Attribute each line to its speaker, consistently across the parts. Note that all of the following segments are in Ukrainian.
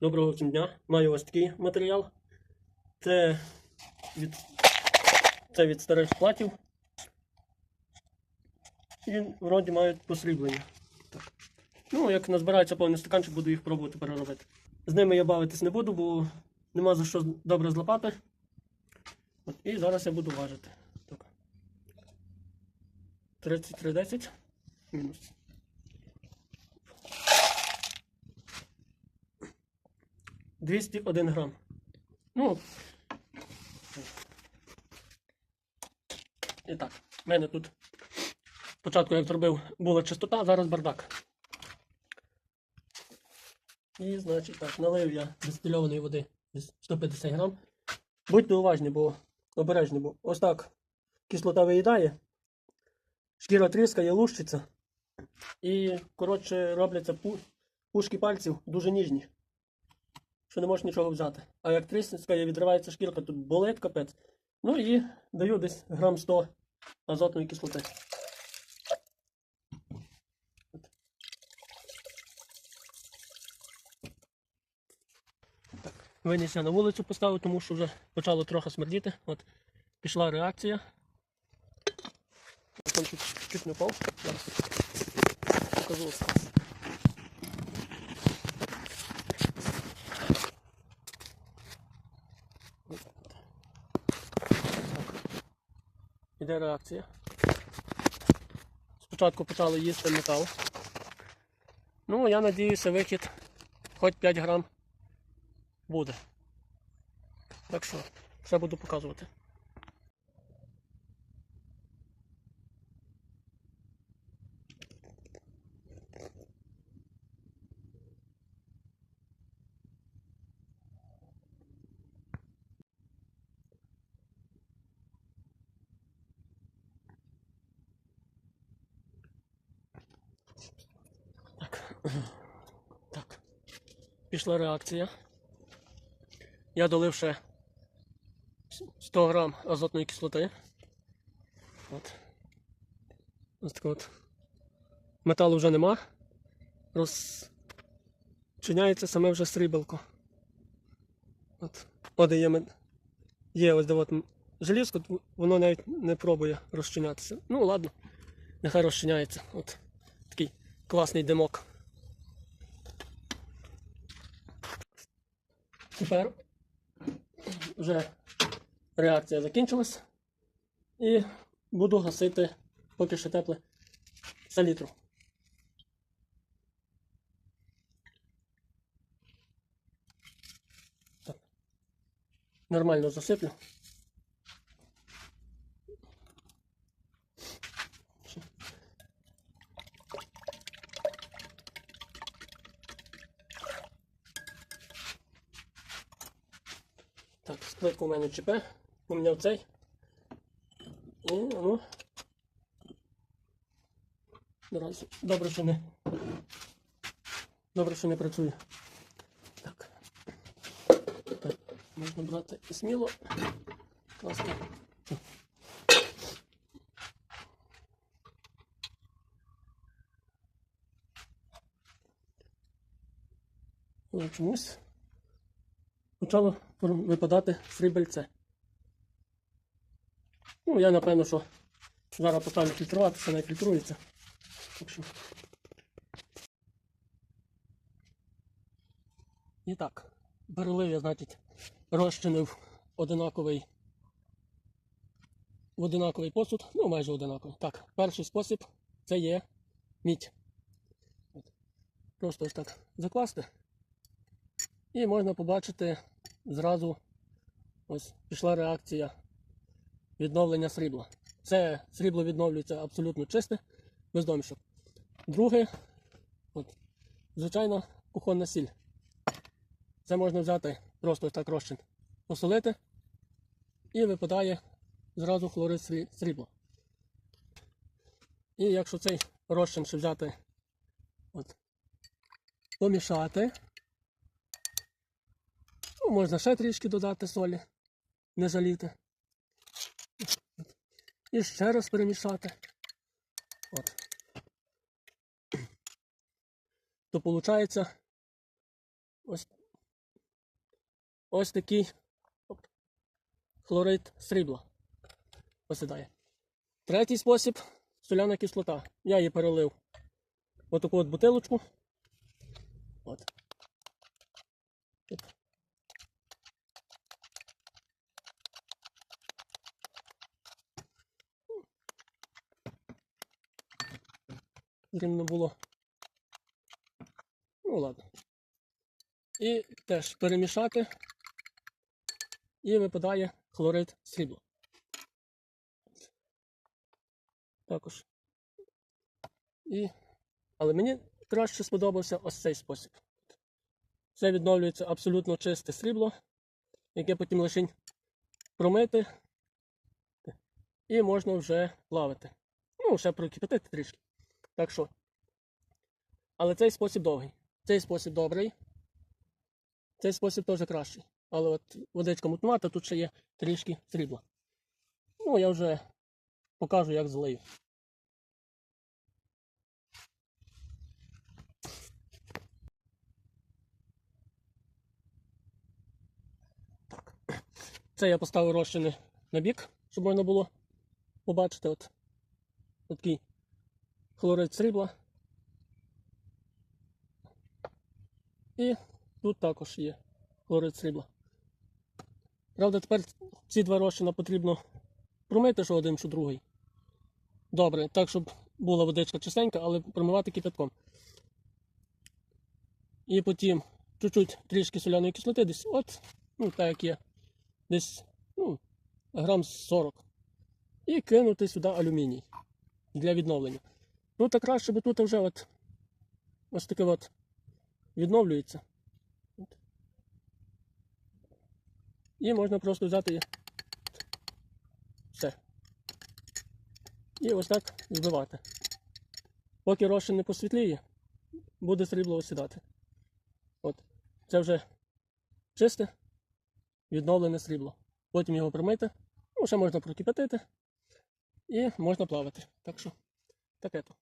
Speaker 1: Доброго всім дня. Маю ось такий матеріал. Це від, це від старих платів. І вроді мають посріблення. Так. Ну, як назбирається повний стаканчик, буду їх пробувати переробити. З ними я бавитись не буду, бо нема за що добре злапати. От, і зараз я буду важити. Так. 33,10 мінус. Двісті один грам. Ну. І так, в мене тут спочатку, як зробив, була чистота, зараз бардак. І, значить, так, налив я дистильованої води 150 грам. Будьте уважні, бо обережні, бо ось так кислота виїдає, шкіра тріскає, лущиться. І, коротше, робляться пушки пальців дуже ніжні що не можеш нічого взяти. А як тріснеться, відривається шкірка, тут болить капець. Ну і даю десь грам 100 азотної кислоти. От. Так, Виніс я на вулицю поставив, тому що вже почало трохи смердіти. От пішла реакція. Чуть не впав. Зараз покажу. Іде реакція. Спочатку почали їсти метал. Ну, я надіюся, вихід хоч 5 грам буде. Так що, все буду показувати. Так. Пішла реакція. Я долив ще 100 грам азотної кислоти. От. Ось так от. Металу вже нема. Розчиняється саме вже срібелко. От. От є, є ось де от желізко, воно навіть не пробує розчинятися. Ну ладно, нехай розчиняється. От такий класний димок. Тепер вже реакція закінчилась. І буду гасити, поки ще тепле, салітру. Нормально засиплю. Так, склейку у мене ЧП, поміняв цей. І ну. Наразі добре, що не. Добре, що не працює. Так. Так, можна брати і сміло. Класно. Чомусь почало випадати срібельце. Ну, я напевно, що зараз поставлю фільтрувати, це не фільтрується. Так що. І так, перелив я, значить, розчинив одинаковий в одинаковий посуд, ну майже одинаковий. Так, перший спосіб це є мідь. Просто ось так закласти. І можна побачити зразу ось пішла реакція відновлення срібла. Це срібло відновлюється абсолютно чисте, без домішок. Друге, от, звичайно, кухонна сіль. Це можна взяти просто так розчин, посолити і випадає зразу хлорид срі- срібла. І якщо цей розчин ще взяти, от, помішати. Ну, можна ще трішки додати солі, не жаліти. І ще раз перемішати. От. То виходить ось ось такий оп, хлорид срібла посідає. Третій спосіб соляна кислота. Я її перелив в таку от бутилочку. От. Оп. Рівно було. Ну ладно. І теж перемішати. І випадає хлорид срібла. Також. І... Але мені краще сподобався ось цей спосіб. Це відновлюється абсолютно чисте срібло, яке потім лише промити. І можна вже плавити. Ну, ще прокипятити трішки. Так що. Але цей спосіб довгий. Цей спосіб добрий. Цей спосіб теж кращий. Але от водичка мутнувата, тут ще є трішки срібла. Ну, я вже покажу, як злию. Це я поставив розчини на бік, щоб можна було побачити от такий хлорид срібла. І тут також є хлорид срібла. Правда, тепер ці два розчина потрібно промити, що один, що другий. Добре, так, щоб була водичка чистенька, але промивати кипятком. І потім чуть-чуть трішки соляної кислоти, десь от, ну так як є, десь ну, грам 40. І кинути сюди алюміній для відновлення. Ну так краще, бо тут вже от ось таке от відновлюється. От. І можна просто взяти все. І ось так збивати. Поки розчин не посвітліє, буде срібло осідати. От. Це вже чисте, відновлене срібло. Потім його промити, ну, ще можна прокипятити і можна плавати. Так що таке то.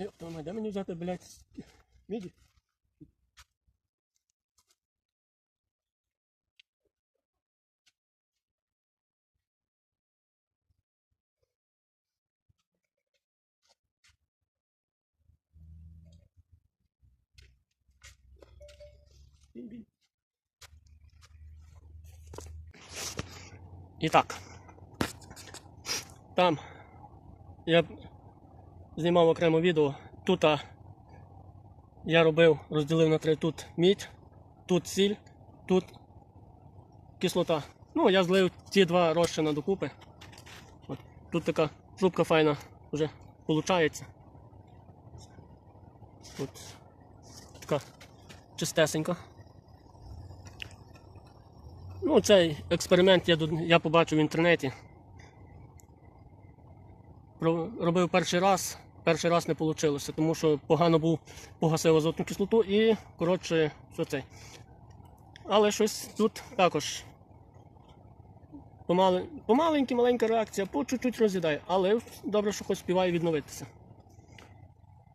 Speaker 1: Йоп, твою мать, де мені взяти, блядь, міді? Бінь-бінь. І так. Там я знімав окремо відео. Тут я робив, розділив на три тут мідь, тут сіль, тут кислота. Ну, я злив ці два розчина докупи. От. Тут така трубка файна вже виходить. Тут така чистесенька. Ну, цей експеримент я, я побачив в інтернеті. Робив перший раз, перший раз не вийшло, тому що погано був погасив азотну кислоту і, коротше, все це. Але щось тут також помали, помаленьки, маленька реакція, по чуть-чуть роз'їдає, але добре, що хоч співає відновитися.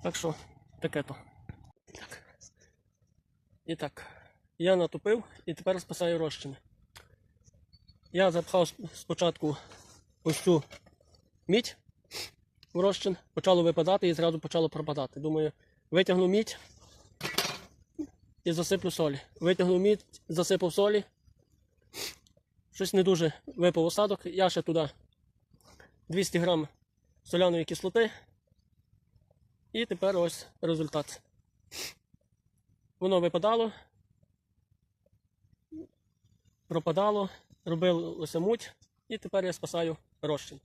Speaker 1: Так що, таке то. Так. І так, я натопив і тепер спасаю розчини. Я запхав спочатку ось цю мідь в почало випадати і зразу почало пропадати. Думаю, витягну мідь і засиплю солі. Витягну мідь, засипав солі. Щось не дуже випав осадок. Я ще туди 200 грам соляної кислоти. І тепер ось результат. Воно випадало, пропадало, робилося муть, і тепер я спасаю розчин.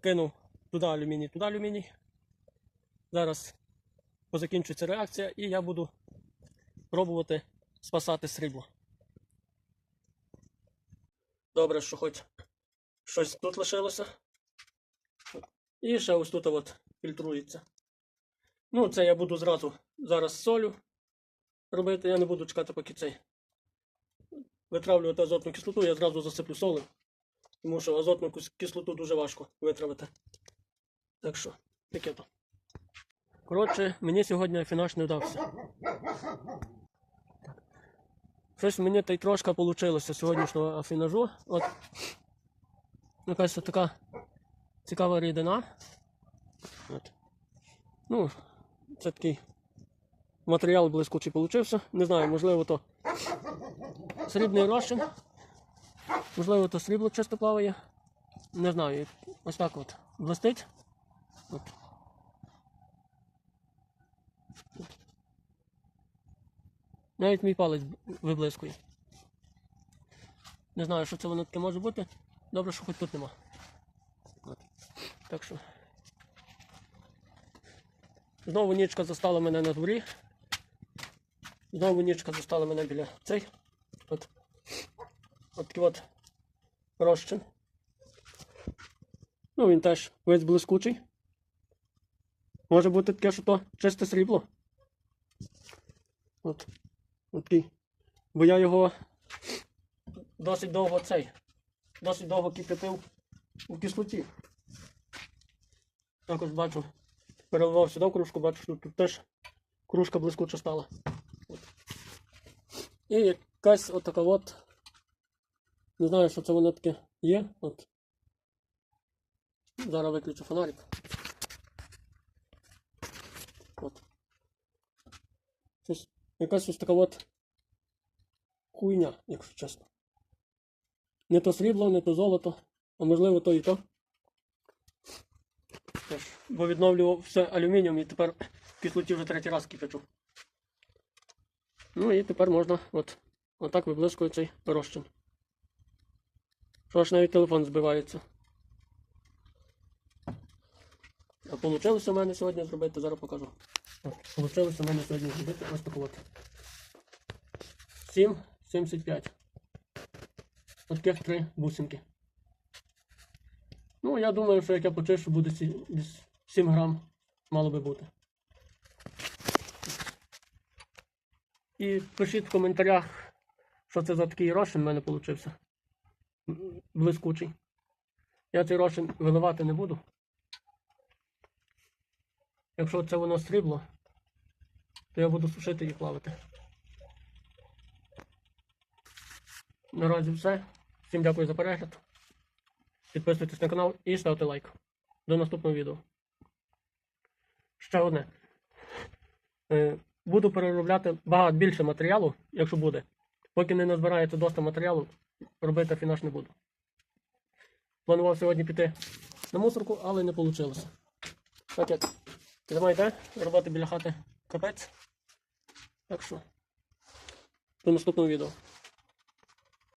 Speaker 1: Кинув туди алюміній, туди алюміній. Зараз позакінчується реакція і я буду пробувати спасати срібло. Добре, що хоч щось тут лишилося. І ще ось тут от фільтрується. Ну, це я буду зразу зараз солю робити. Я не буду чекати, поки цей витравлювати азотну кислоту, я зразу засиплю солем. Тому що азотну кислоту дуже важко витравити. Так що, таке то. Коротше, мені сьогодні афінаж не вдався. Щось мені та й трошки вийшло сьогоднішнього афінажу. От якась така цікава рідина. От. Ну, це такий матеріал блискучий получився. Не знаю, можливо, то срібний розчин. Можливо, то срібло чисто плаває. Не знаю. Ось так от. Блистить. Навіть мій палець виблискує. Не знаю, що це воно таке може бути. Добре, що хоч тут нема. Так що. Знову нічка застала мене на дворі. Знову нічка застала мене біля цей. От. От такий от розчин. Ну, він теж весь блискучий. Може бути таке, що то чисте срібло. От. От. Бо я його досить довго цей. Досить довго кипятив у кислоті. Також бачу. Переливав сюди в кружку, бачу, що тут теж кружка блискуча стала. От. І якась отака от. Не знаю, що це воно таке є. От. Зараз виключу фонарик. Щось, якась ось така от хуйня, якщо чесно. Не то срібло, не то золото, а можливо то і то. Тож, бо відновлював все алюмінієм і тепер кислоті вже третій раз кипячу. Ну і тепер можна от, отак виблискує цей розчин. Що аж навіть телефон збивається. А вийшло в мене сьогодні зробити, зараз покажу. Вийшло в мене сьогодні зробити ось таку от. 7,75. От таких три бусинки. Ну, я думаю, що як я почищу, буде 7 грам мало би бути. І пишіть в коментарях, що це за такий розчин в мене вийшов. Блискучий. Я цей розчин виливати не буду. Якщо це воно срібло, то я буду сушити і плавити. Наразі все. Всім дякую за перегляд. Підписуйтесь на канал і ставте лайк. До наступного відео. Ще одне. Е, Буду переробляти багато більше матеріалу, якщо буде. Поки не назбирається доста матеріалу, робити фінаш не буду. Планував сьогодні піти на мусорку, але не вийшло. Так як зима йде, роботи біля хати капець. Так що, до наступного відео.